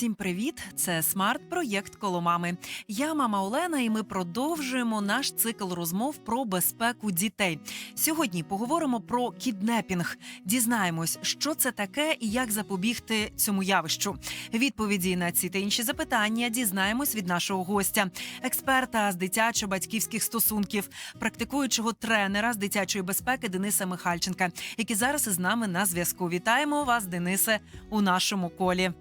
Усім привіт! Це смарт-проєкт коло мами. Я мама Олена, і ми продовжуємо наш цикл розмов про безпеку дітей. Сьогодні поговоримо про кіднепінг. Дізнаємось, що це таке і як запобігти цьому явищу. Відповіді на ці та інші запитання дізнаємось від нашого гостя, експерта з дитячо-батьківських стосунків, практикуючого тренера з дитячої безпеки Дениса Михальченка, який зараз із нами на зв'язку. Вітаємо вас, Денисе, у нашому колі.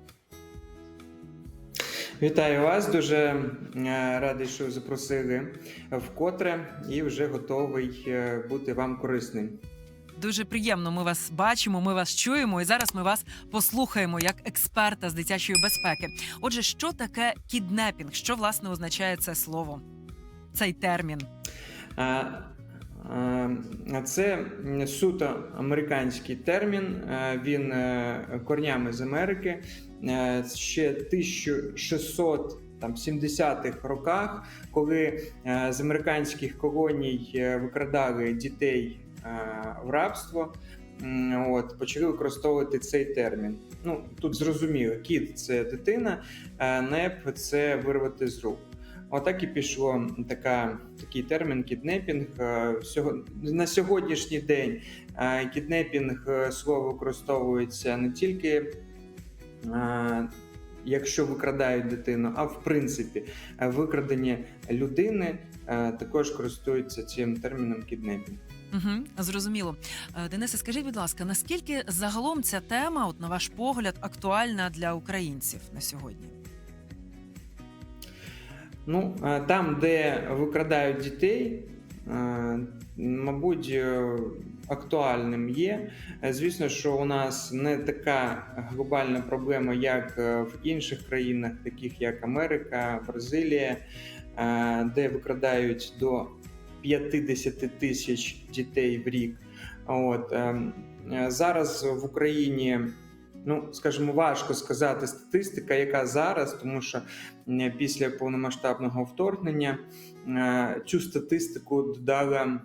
Вітаю вас, дуже е, радий, що запросили вкотре і вже готовий е, бути вам корисним. Дуже приємно. Ми вас бачимо, ми вас чуємо, і зараз ми вас послухаємо як експерта з дитячої безпеки. Отже, що таке кіднепінг? Що власне означає це слово? Цей термін? А, Це суто американський термін. Він е, корнями з Америки. Е, Ще 1670-х роках, коли е, з американських колоній е, викрадали дітей в рабство. От почали використовувати цей термін. Ну тут зрозуміло, кіт це дитина, неп це вирвати з рук. Отак і пішло така, такий термін кіднепінг. На сьогоднішній день кіднепінг слово використовується не тільки. Якщо викрадають дитину, а в принципі е, викрадення людини е, також користуються цим терміном кіднепінг. Угу, зрозуміло. Е, Денисе, скажіть, будь ласка, наскільки загалом ця тема, от на ваш погляд, актуальна для українців на сьогодні? Ну, там, де викрадають дітей, мабуть, е, актуальним є. Е, Звісно, що у нас не така глобальна проблема, як е, в інших країнах, таких як Америка, Бразилія, е, де викрадають до 50 тисяч дітей в рік. От е, е, зараз в Україні. Ну, скажімо, важко сказати статистика, яка зараз, тому що після повномасштабного вторгнення е, цю статистику додала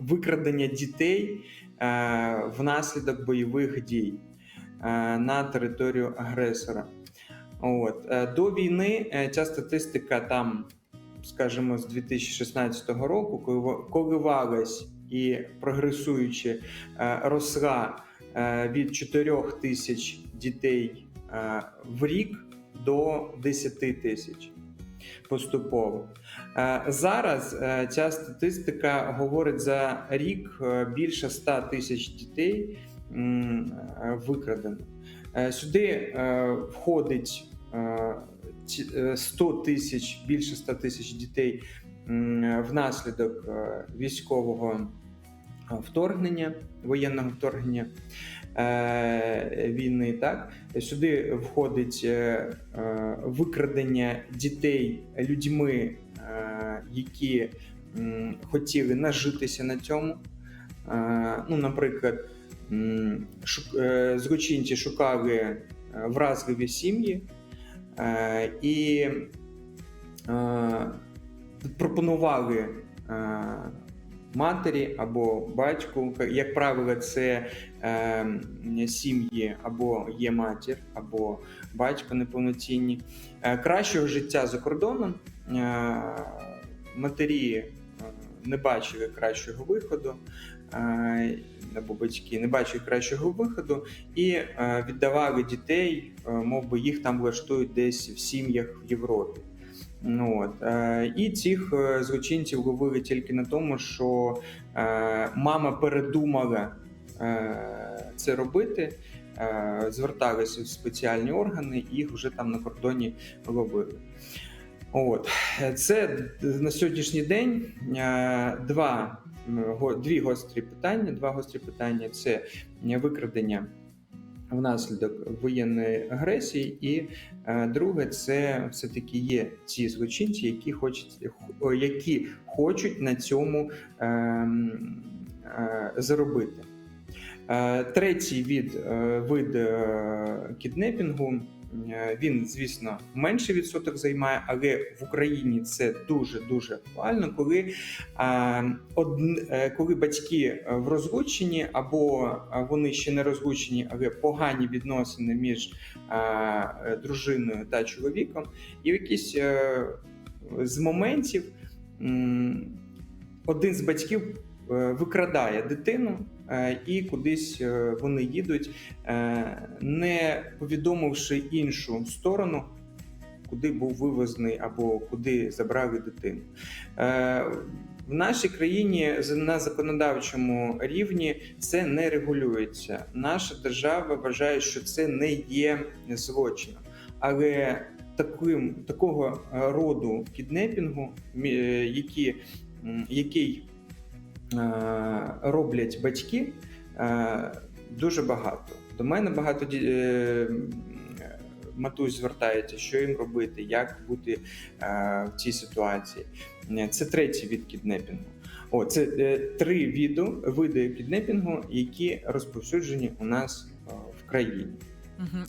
викрадення дітей е, внаслідок бойових дій е, на територію агресора. От. До війни ця статистика там, скажімо, з 2016 року колива- коливалась і прогресуючи росла від 4 тисяч дітей е, в рік до 10 тисяч поступово. Е, Зараз е, ця статистика говорить за рік е, більше 100 тисяч дітей е, викрадено. Е, Сюди е, входить е, ці- е, 100 тисяч, більше 100 тисяч дітей внаслідок е, військового е, вторгнення, воєнного вторгнення е, війни. Так сюди входить е, е, викрадення дітей людьми, е, які хотіли нажитися на цьому. Е, Ну, наприклад, е, злочинці шукали е, вразливі сім'ї е, і е, пропонували е, матері або батьку. Як правило, це е, сім'ї або є матір, або батько неповноцінні. Е, кращого життя за кордоном е, матері е, не бачили кращого виходу. е, Або батьки не бачили кращого виходу і е, віддавали дітей, е, мов би їх там влаштують десь в сім'ях в Європі. Ну, от. Е, і цих е, злочинців ловили тільки на тому, що е, мама передумала е, це робити, е, зверталися в спеціальні органи, і їх вже там на кордоні ловили. От. Це на сьогоднішній день е, два, дві гострі питання. Два гострі питання це викрадення внаслідок воєнної агресії, і е, друге, це все-таки є ці злочинці, які хочуть, які хочуть на цьому е, е, заробити. Е, Третій від, е, вид кіднепінгу. Е, Він, звісно, менший відсоток займає, але в Україні це дуже дуже актуально, коли, е, е, коли батьки в розлученні або вони ще не розлучені, але погані відносини між дружиною та чоловіком, і в якийсь е, з моментів один з батьків викрадає дитину, і кудись е, вони їдуть, е, не повідомивши іншу сторону, куди був вивезений або куди забрали дитину. Е, В нашій країні на законодавчому рівні це не регулюється. Наша держава вважає, що це не є злочином. Але таким, такого е, роду кіднепінгу, е, який е, роблять батьки, е, дуже багато. До мене багато е, е, матусь звертається, що їм робити, як бути е, в цій ситуації. Е, Це третій від кіднепінгу. О, це е, три віду, види кіднепінгу, які розповсюджені у нас е, в країні.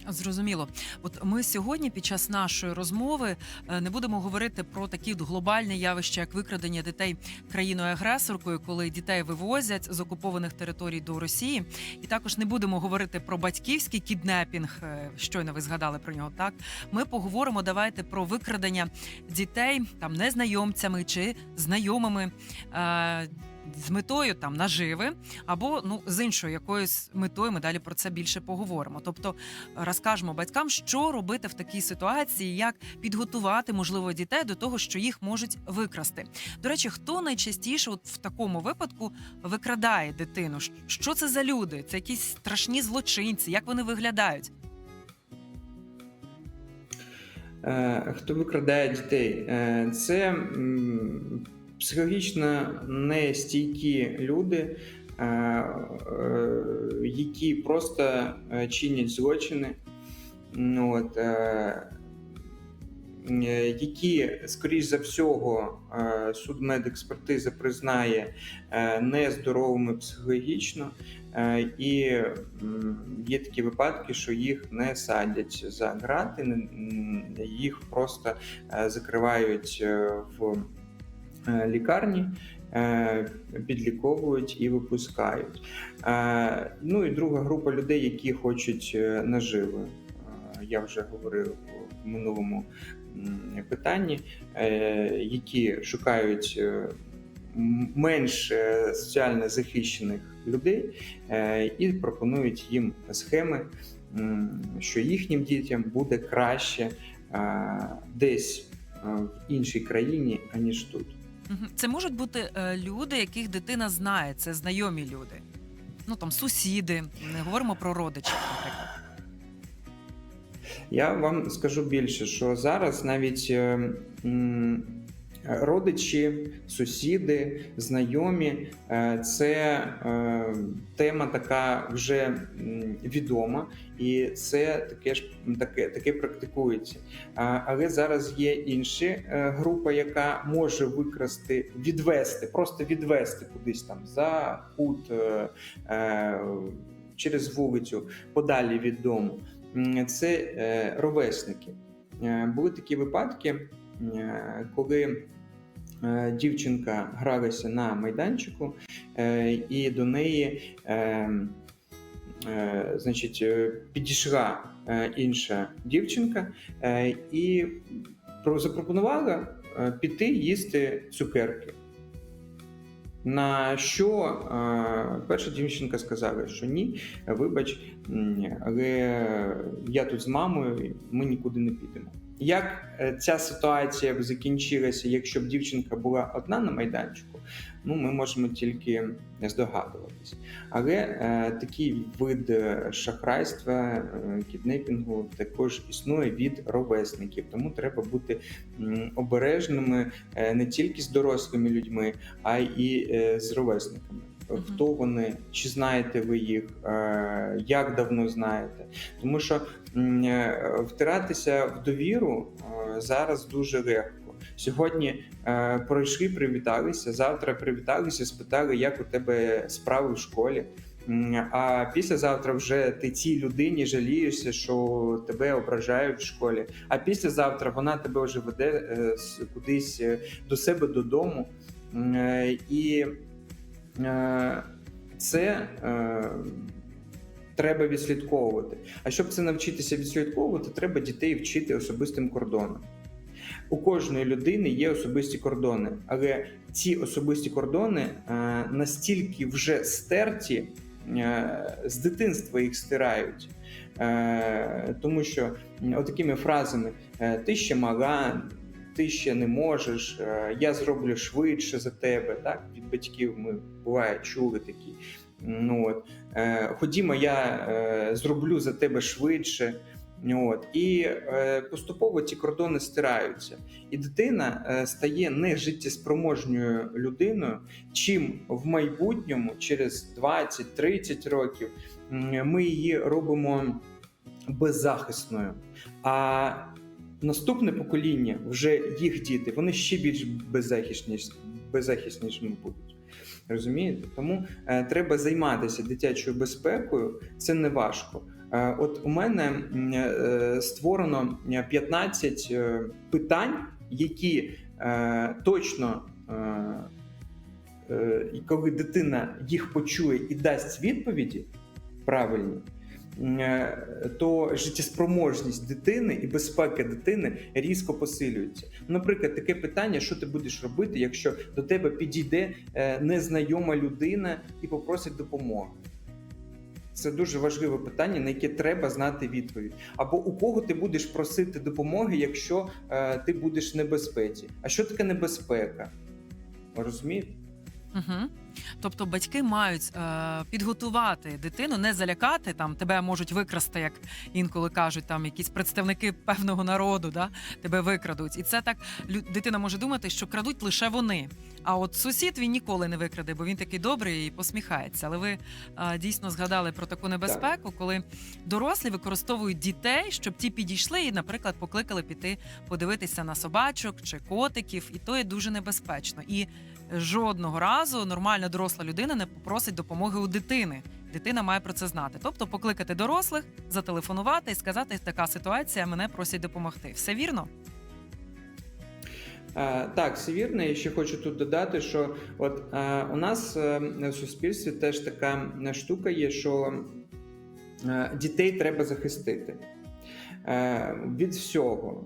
Зрозуміло. От ми сьогодні під час нашої розмови е, не будемо говорити про такі глобальні явища, як викрадення дітей країною агресоркою, коли дітей вивозять з окупованих територій до Росії. І також не будемо говорити про батьківський кіднепінг. е, Щойно ви згадали про нього. Так ми поговоримо. Давайте про викрадення дітей там незнайомцями чи знайомими. Е, з метою там наживи, або ну з іншою якоюсь метою ми далі про це більше поговоримо. Тобто розкажемо батькам, що робити в такій ситуації, як підготувати можливо дітей до того, що їх можуть викрасти. До речі, хто найчастіше от в такому випадку викрадає дитину? Що це за люди? Це якісь страшні злочинці? Як вони виглядають? Е, Хто викрадає дітей? Е, Це психологічно нестійкі люди, е, е, які просто е, чинять злочини, от, які, скоріш за всього, судмедекспертиза признає нездоровими психологічно, І є такі випадки, що їх не садять за грати, їх просто закривають в лікарні, е, підліковують і випускають. Е, Ну і друга група людей, які хочуть е, наживи. Е, Я вже говорив в минулому питанні, е, які шукають е, менш е, соціально захищених людей е, і пропонують їм схеми, що їхнім дітям буде краще е, десь е, в іншій країні, аніж тут. Це можуть бути е, люди, яких дитина знає, це знайомі люди. Ну там сусіди, не говоримо про родичів, наприклад. Я вам скажу більше, що зараз навіть е, м, родичі, сусіди, знайомі е, це е, тема така вже відома, і це таке ж таке, таке практикується. Але зараз є інша е, група, яка може викрасти, відвести, просто відвести кудись там за кут через вулицю, подалі від дому. Це ровесники. Були такі випадки, коли дівчинка гралася на майданчику, е, і до неї е, е, значить, е, підійшла е, інша дівчинка е, і запропонувала е, піти їсти цукерки. На що е, перша дівчинка сказала, що ні, вибач, але я тут з мамою, ми нікуди не підемо. Як е, ця ситуація б закінчилася, якщо б дівчинка була одна на майданчику, ну ми можемо тільки здогадуватись. Але е, такий вид е, шахрайства, е, кіднепінгу також існує від ровесників, тому треба бути обережними е, не тільки з дорослими людьми, а й з ровесниками. Мгм. Хто вони, чи знаєте ви їх, е, як давно знаєте? Тому що е, втиратися в довіру е, зараз дуже легко. Сьогодні е, пройшли, привіталися, завтра привіталися, спитали, як у тебе справи в школі. А післязавтра вже ти цій людині жалієшся, що тебе ображають в школі. А післязавтра вона тебе вже веде е, кудись е, до себе додому. Е, І е, це е, треба відслідковувати. А щоб це навчитися відслідковувати, треба дітей вчити особистим кордонам. У кожної людини є особисті кордони, але ці особисті кордони е, настільки вже стерті, е, з дитинства їх стирають. Е, тому що отакими фразами е, ти ще мала, ти ще не можеш, е, я зроблю швидше за тебе. Так? Від батьків ми буває чули такі. Ну, от. Е, Ходімо, я е, зроблю за тебе швидше. От. І е, поступово ці кордони стираються. І дитина е, стає нежиттєспроможною людиною, чим в майбутньому, через 20-30 років, ми її робимо беззахисною. А наступне покоління, вже їх діти, вони ще більш беззахиснішими будуть. Розумієте? Тому е, треба займатися дитячою безпекою, це не важко. Е, От у мене е, створено 15 е, питань, які е, точно, е, е, і коли дитина їх почує і дасть відповіді правильні, е, то життєспроможність дитини і безпека дитини різко посилюється. Наприклад, таке питання: що ти будеш робити, якщо до тебе підійде е, незнайома людина і попросить допомоги. Це дуже важливе питання, на яке треба знати відповідь. Або у кого ти будеш просити допомоги, якщо е, ти будеш в небезпеці. А що таке небезпека? Розумієте? Угу. Тобто батьки мають е, підготувати дитину, не залякати там, тебе можуть викрасти, як інколи кажуть, там якісь представники певного народу, да, тебе викрадуть. І це так дитина може думати, що крадуть лише вони. А от сусід він ніколи не викраде, бо він такий добрий і посміхається. Але ви е, дійсно згадали про таку небезпеку, коли дорослі використовують дітей, щоб ті підійшли і, наприклад, покликали піти подивитися на собачок чи котиків, і то є дуже небезпечно. І жодного разу нормальна доросла людина не попросить допомоги у дитини. Дитина має про це знати. Тобто покликати дорослих, зателефонувати і сказати, така ситуація, мене просять допомогти. Все вірно? Е, Так, все вірно. Я ще хочу тут додати, що от е, у нас е, в суспільстві теж така штука є, що дітей треба захистити від всього.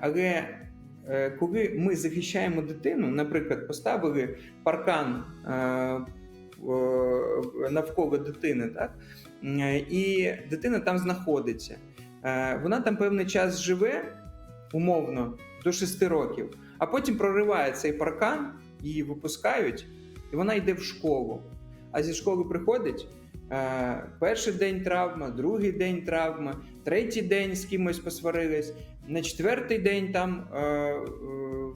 Але коли ми захищаємо дитину, наприклад, поставили паркан е, навколо дитини, так? Е, і дитина там знаходиться. Е, Вона там певний час живе, умовно, до 6 років, а потім прориває цей паркан, її випускають, і вона йде в школу. А зі школи приходить. е, Перший день травма, другий день травма, третій день з кимось посварилась, на четвертий день там е, е,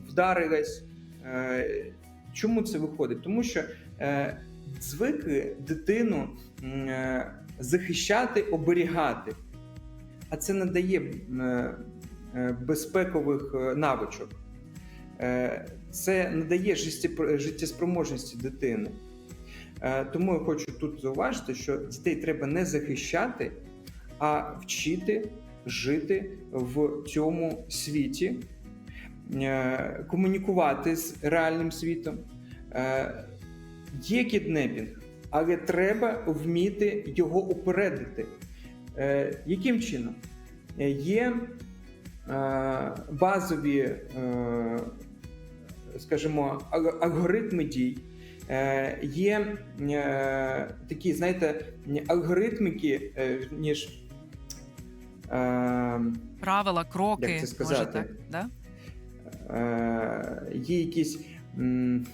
вдарилась. Е, Чому це виходить? Тому що е, звикли дитину е, захищати, оберігати, а це не дає е, е, безпекових е, навичок. Е, Це не дає життєспроможності дитини. Е, Тому я хочу тут зауважити, що дітей треба не захищати, а вчити жити в цьому світі, е, комунікувати з реальним світом. Е, Є кіднепінг, але треба вміти його упередити. Е, Яким чином? Є базові, скажімо, алгоритми дій. Є такі, знаєте, алгоритмики, ніж е, Правила, кроки, Як це сказати? може так? Да? е, є якісь м,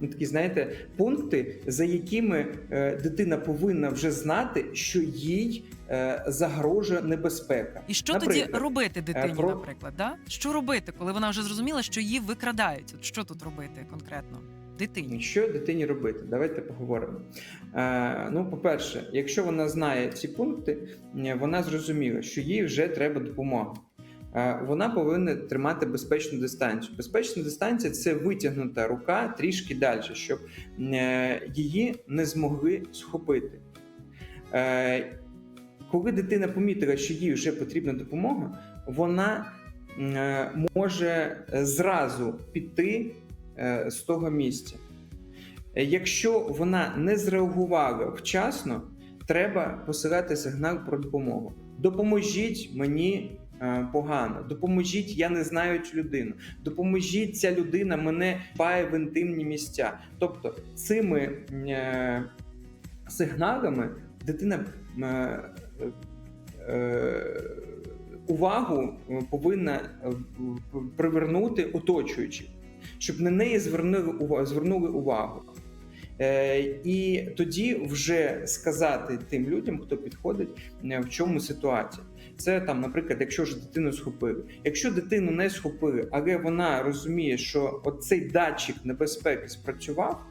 ну, такі, знаєте, пункти, за якими е, дитина повинна вже знати, що їй е, загрожує небезпека. І що Наприклад, тоді робити дитині, про- наприклад? Да? Що робити, коли вона вже зрозуміла, що її викрадають? От що тут робити конкретно? Дитині. Що дитині робити? Давайте поговоримо. Е, ну, по-перше, якщо вона знає ці пункти, е, вона зрозуміла, що їй вже треба допомога. Е, Вона повинна тримати безпечну дистанцію. Безпечна дистанція це витягнута рука трішки далі, щоб е, її не змогли схопити. Коли дитина помітила, що їй вже потрібна допомога, вона може зразу піти з того місця. Е, Якщо вона не зреагувала вчасно, треба посилати сигнал про допомогу. Допоможіть мені е, погано, допоможіть, я не знаю цю людину. Допоможіть, ця людина мене пає в інтимні місця. Тобто цими е, сигналами дитина е, е, увагу повинна е, привернути оточуючі, щоб на неї звернули увагу. Звернули увагу. Е, і тоді вже сказати тим людям, хто підходить, е, в чому ситуація. Це там, наприклад, якщо ж дитину схопили. Якщо дитину не схопили, але вона розуміє, що оцей датчик небезпеки спрацював,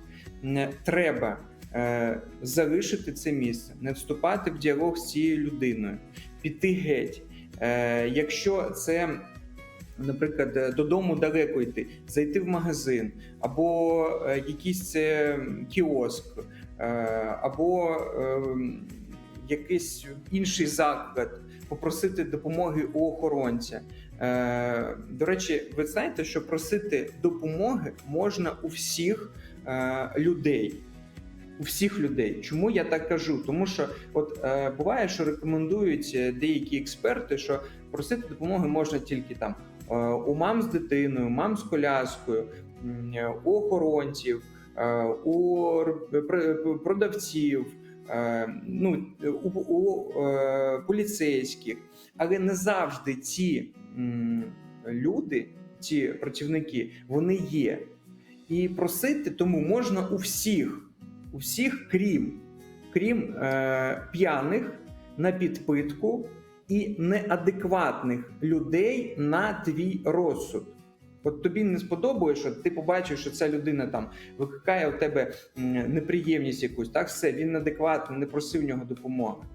треба е, залишити це місце, не вступати в діалог з цією людиною, піти геть. Е, якщо це наприклад, е, додому далеко йти, зайти в магазин, або е, якийсь кіоск, е, або е, якийсь інший заклад, попросити допомоги у охоронця. До речі, ви знаєте, що просити допомоги можна у всіх людей. У всіх людей. Чому я так кажу? Тому що от е, буває, що рекомендують деякі експерти, що просити допомоги можна тільки там у мам з дитиною, мам з коляскою, е, у охоронців, е, у продавців, е, ну, у, у е, поліцейських. Але не завжди ці люди, ці працівники, вони є. І просити тому можна у всіх, у всіх, крім, крім е, п'яних на підпитку і неадекватних людей на твій розсуд. От тобі не сподобається, що ти побачив, що ця людина там викликає у тебе неприємність якусь, так все, він неадекватний, не просив нього допомоги.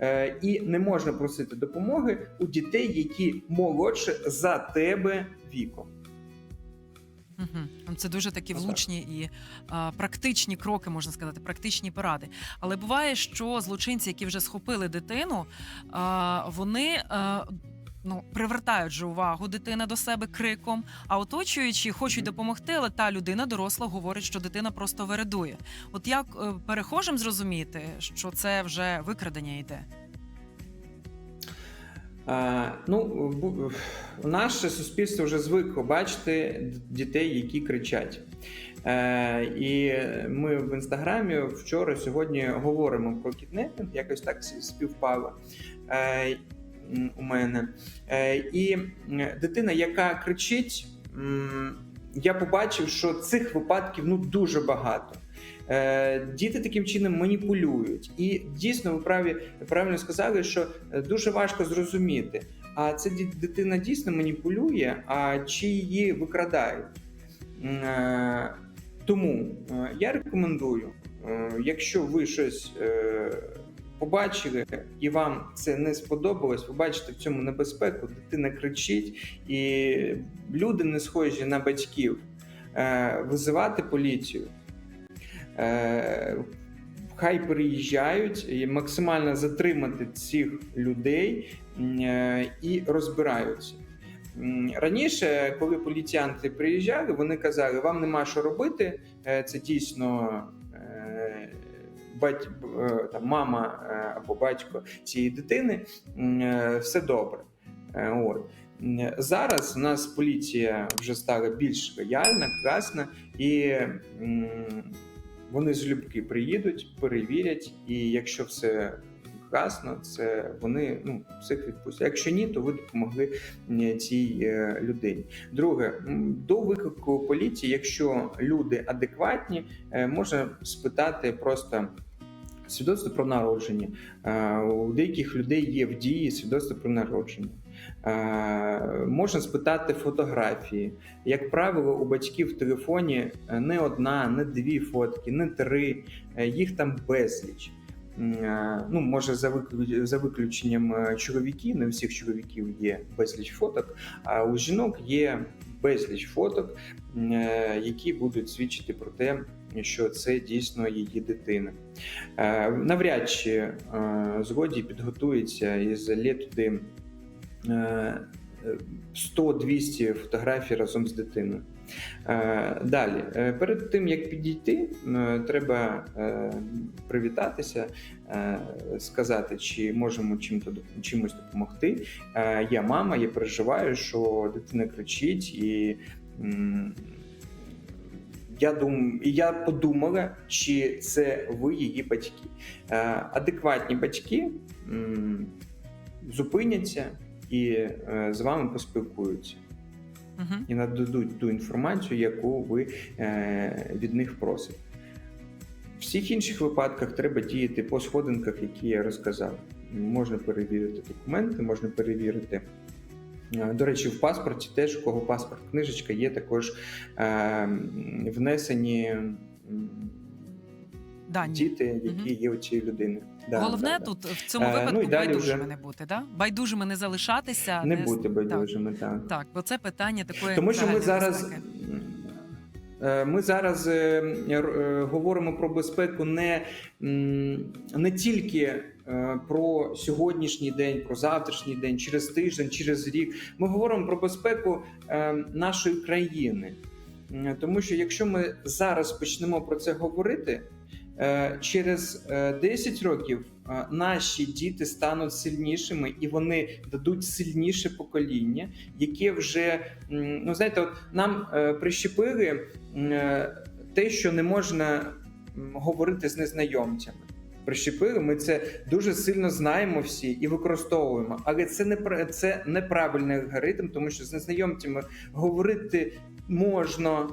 Е, і не можна просити допомоги у дітей, які молодше за тебе віком. Угу. Це дуже такі влучні і а, практичні кроки, можна сказати, практичні поради. Але буває, що злочинці, які вже схопили дитину, а, вони. А, Ну, привертають же увагу дитина до себе криком, а оточуючі хочуть допомогти, але та людина доросла говорить, що дитина просто вередує. От як е, перехожим зрозуміти, що це вже викрадення йде? Ну, наше суспільство вже звикло бачити дітей, які кричать. Е, і ми в інстаграмі вчора, сьогодні говоримо про кіднепінг, якось так співпало е, у мене. Е, і дитина, яка кричить, я побачив, що цих випадків ну дуже багато. Е, Діти таким чином маніпулюють, і дійсно ви праві правильно сказали, що е, дуже важко зрозуміти, а це дитина дійсно маніпулює, а чи її викрадають. Е, Тому я рекомендую, якщо ви щось побачили і вам це не сподобалось, ви бачите в цьому небезпеку, дитина кричить, і люди не схожі на батьків, визивати поліцію. Е, Хай приїжджають максимально затримати цих людей е, і розбираються. Раніше, коли поліціянти приїжджали, вони казали, вам нема що робити. е, Це дійсно там, мама або батько цієї дитини, все добре. От. Зараз у нас поліція вже стала більш лояльна, красна, і вони залюбки приїдуть, перевірять, і якщо все красно, це вони ну, всіх відпустять. Якщо ні, то ви допомогли цій е, людині. Друге, до виклику поліції, якщо люди адекватні, е, можна спитати просто. Свідоцтво про народження. Е, У деяких людей є в дії свідоцтво про народження. Е, Можна спитати фотографії. Як правило, у батьків в телефоні е, не одна, не дві фотки, не три, е, їх там безліч. Ну, може, за виклю- за виключенням чоловіків, не у всіх чоловіків є безліч фоток, а у жінок є безліч фоток, які будуть свідчити про те, що це дійсно її дитина. Навряд чи згоді підготується і залє туди 100-200 фотографій разом з дитиною. Е, Далі, Е, перед тим як підійти, е, треба е, привітатися, е, сказати, чи можемо чимось допомогти. Е, Я мама, я переживаю, що дитина кричить, і я дум, я подумала, чи це ви її батьки. Е, Адекватні батьки зупиняться і е, з вами поспілкуються Угу. і нададуть ту інформацію, яку ви е, від них просите. В всіх інших випадках треба діяти по сходинках, які я розказав. Можна перевірити документи, можна перевірити. е, До речі, в паспорті теж у кого паспорт, книжечка є також е, внесені Дані. діти, які є у цієї людини. Да, Головне да, да. тут в цьому Е, ну, випадку байдужими вже- не бути, да? байдужими не залишатися, не с- бути байдужими. Так. Так, бо це питання такої Тому що ми зараз. безпеки. е, Ми зараз е, говоримо про безпеку не, не тільки про сьогоднішній день, про завтрашній день, через тиждень, через рік. Ми говоримо про безпеку нашої країни. Тому що якщо ми зараз почнемо про це говорити, через е, 10 років е, наші діти стануть сильнішими і вони дадуть сильніше покоління, яке вже ну знаєте, от нам е, прищепили е, те, що не можна говорити з незнайомцями. Прищепили, ми це дуже сильно знаємо всі і використовуємо. Але це не це неправильний алгоритм, тому що з незнайомцями говорити можна е,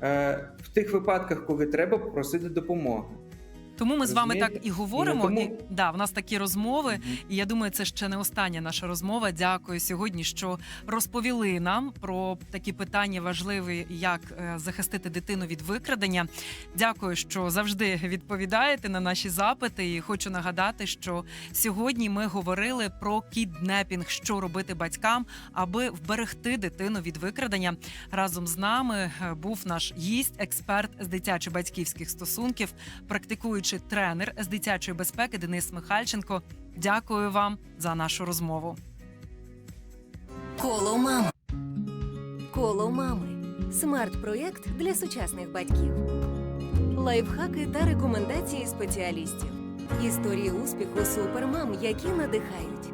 в тих випадках, коли треба попросити допомоги. Тому ми з вами так і говоримо. Ну, тому- І да, в нас такі розмови. І я думаю, це ще не остання наша розмова. Дякую сьогодні, що розповіли нам про такі питання важливі, як е, захистити дитину від викрадення. Дякую, що завжди відповідаєте на наші запити. І хочу нагадати, що сьогодні ми говорили про кіднепінг, що робити батькам, аби вберегти дитину від викрадення. Разом з нами е, був наш гість, експерт з дитячо-батьківських стосунків, практикуючий тренер з дитячої безпеки Денис Михальченко. Дякую вам за нашу розмову. Коло мами. Коло мами. Смарт-проєкт для сучасних батьків. Лайфхаки та рекомендації спеціалістів. Історії успіху супермам, які надихають.